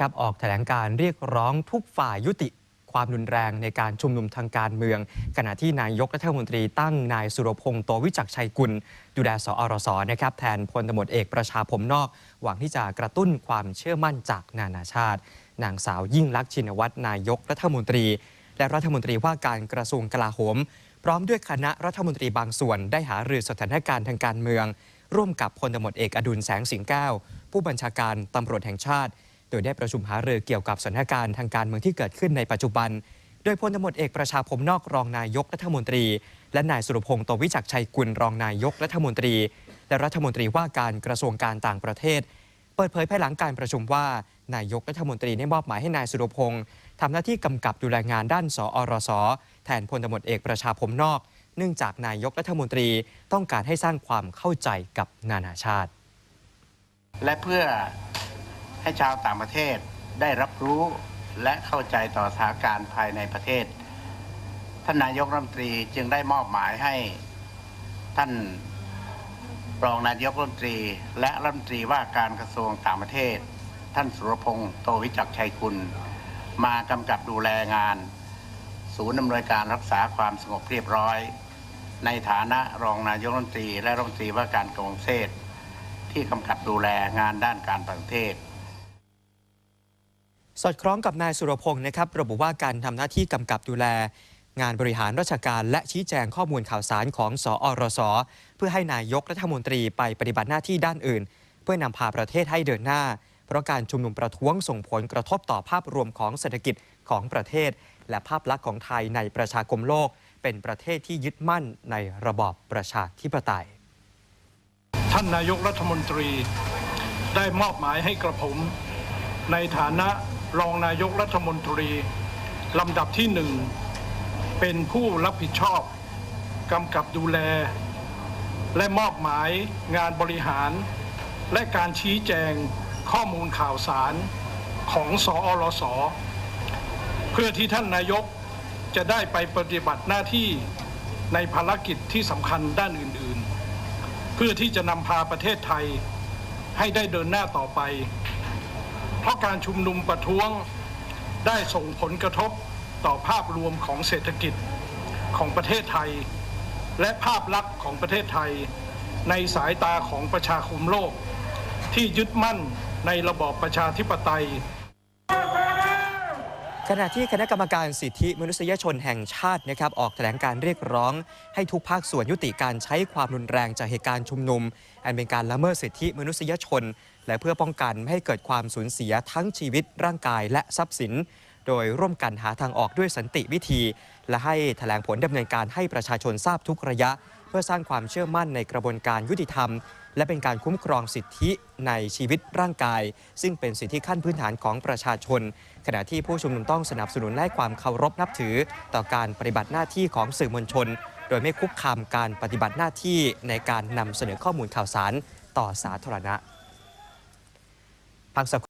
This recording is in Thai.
ครับออกแถลงการเรียกร้องทุกฝ่ายยุติความรุนแรงในการชุมนุมทางการเมือง ขณะที่นายกรัฐมนตรีตั้งนายสุรพงษ์โตวิจักชัยกุลดูแลสอรสนะครับแทนพลตำรวจเอกประชาผมนอก หวังที่จะกระตุ้นความเชื่อมั่นจากนานาชาติ นางสาวยิ่งลักษณ์ชินวัตรนายกรัฐมนตรี และรัฐมนตรีว่าการกระทรวงกลาโหม พร้อมด้วยคณะรัฐมนตรีบางส่วน ได้หารือสถานการณ์ทางการเมือง ร่วมกับพลตำรวจเอกอดุลแสงสิงแก้วผู้บัญชาการตำรวจแห่งชาติ โดยได้ประชุมหารือเกี่ยวกับสถานการณ์ทางการเมืองที่เกิดขึ้นในปัจจุบัน โดยพลตำรวจเอกประชาผมนอกรองนายกรัฐมนตรี และนายสุรพงษ์โตวิจักชัยกุลรองนายกรัฐมนตรี และรัฐมนตรีว่าการกระทรวงการต่างประเทศ เปิดเผยภายหลังการประชุมว่านายกรัฐมนตรีได้มอบหมายให้นายสุรพงษ์ทำหน้าที่กำกับดูแลงานด้านสอรสแทนพลตำรวจเอกประชาผมนอก เนื่องจากนายกรัฐมนตรีต้องการให้สร้างความเข้าใจกับนานาชาติ และเพื่อ ให้ชาวต่างประเทศได้รับรู้และเข้าใจต่อสถานการณ์ภายในประเทศ ท่านนายกรัฐมนตรีจึงได้มอบหมายให้ท่านรองนายกรัฐมนตรี และรัฐมนตรีว่าการกระทรวงต่างประเทศ ท่านสุรพงษ์โตวิจักชัยกุลมากำกับดูแลงาน ศูนย์อำนวยการรักษาความสงบเรียบร้อย ในฐานะรองนายกรัฐมนตรี และรัฐมนตรีว่าการกระทรวงเกษที่กำกับดูแลงานด้านการต่างประเทศ สอดคล้องกับนายสุรพงศ์นะครับระบุว่าการทำหน้าที่กำกับดูแล งานบริหารราชการและชี้แจงข้อมูลข่าวสารของสอรส เพื่อให้นายกรัฐมนตรีไปปฏิบัติหน้าที่ด้านอื่น เพื่อนำพาประเทศให้เดินหน้า เพราะการชุมนุมประท้วงส่งผลกระทบต่อภาพรวมของเศรษฐกิจของประเทศ และภาพลักษณ์ของไทยในประชาคมโลก เป็นประเทศที่ยึดมั่นในระบอบประชาธิปไตย ท่านนายกรัฐมนตรีได้มอบหมายให้กระผมในฐานะ รองนายกรัฐมนตรีลำดับที่หนึ่งเป็นผู้รับผิดชอบกำกับดูแล และมอบหมายงานบริหาร และการชี้แจงข้อมูลข่าวสารของสอรส เพื่อที่ท่านนายกจะได้ไปปฏิบัติหน้าที่ในภารกิจที่สำคัญด้านอื่น ๆ เพื่อที่จะนำพาประเทศไทยให้ได้เดินหน้าต่อไป เพราะการชุมนุมประท้วงได้ส่งผลกระทบต่อภาพรวมของเศรษฐกิจของประเทศไทย และภาพลักษณ์ของประเทศไทย ในสายตาของประชาคมโลก ที่ยึดมั่นในระบอบประชาธิปไตย ขณะที่คณะกรรมการสิทธิมนุษยชนแห่งชาตินะครับออกแถลงการเรียกร้อง ให้ทุกภาคส่วนยุติการใช้ความรุนแรงจากเหตุการณ์ชุมนุม อันเป็นการละเมิดสิทธิมนุษยชน และเพื่อป้องกันไม่ให้เกิดความสูญเสียทั้งชีวิตร่างกายและทรัพย์สิน โดยร่วมกันหาทางออกด้วยสันติวิธี และให้แถลงผลดำเนินการให้ประชาชนทราบทุกระยะ เพื่อสร้างความเชื่อมั่นในกระบวนการยุติธรรม และเป็นการคุ้มครองสิทธิในชีวิตร่างกาย ซึ่งเป็นสิทธิขั้นพื้นฐานของประชาชน ขณะที่ผู้ชุมนุมต้องสนับสนุนและความเคารพนับถือ ต่อการปฏิบัติหน้าที่ของสื่อมวลชน โดยไม่คุกคามการปฏิบัติหน้าที่ในการนำเสนอข้อมูลข่าวสารต่อสาธารณะพักสัก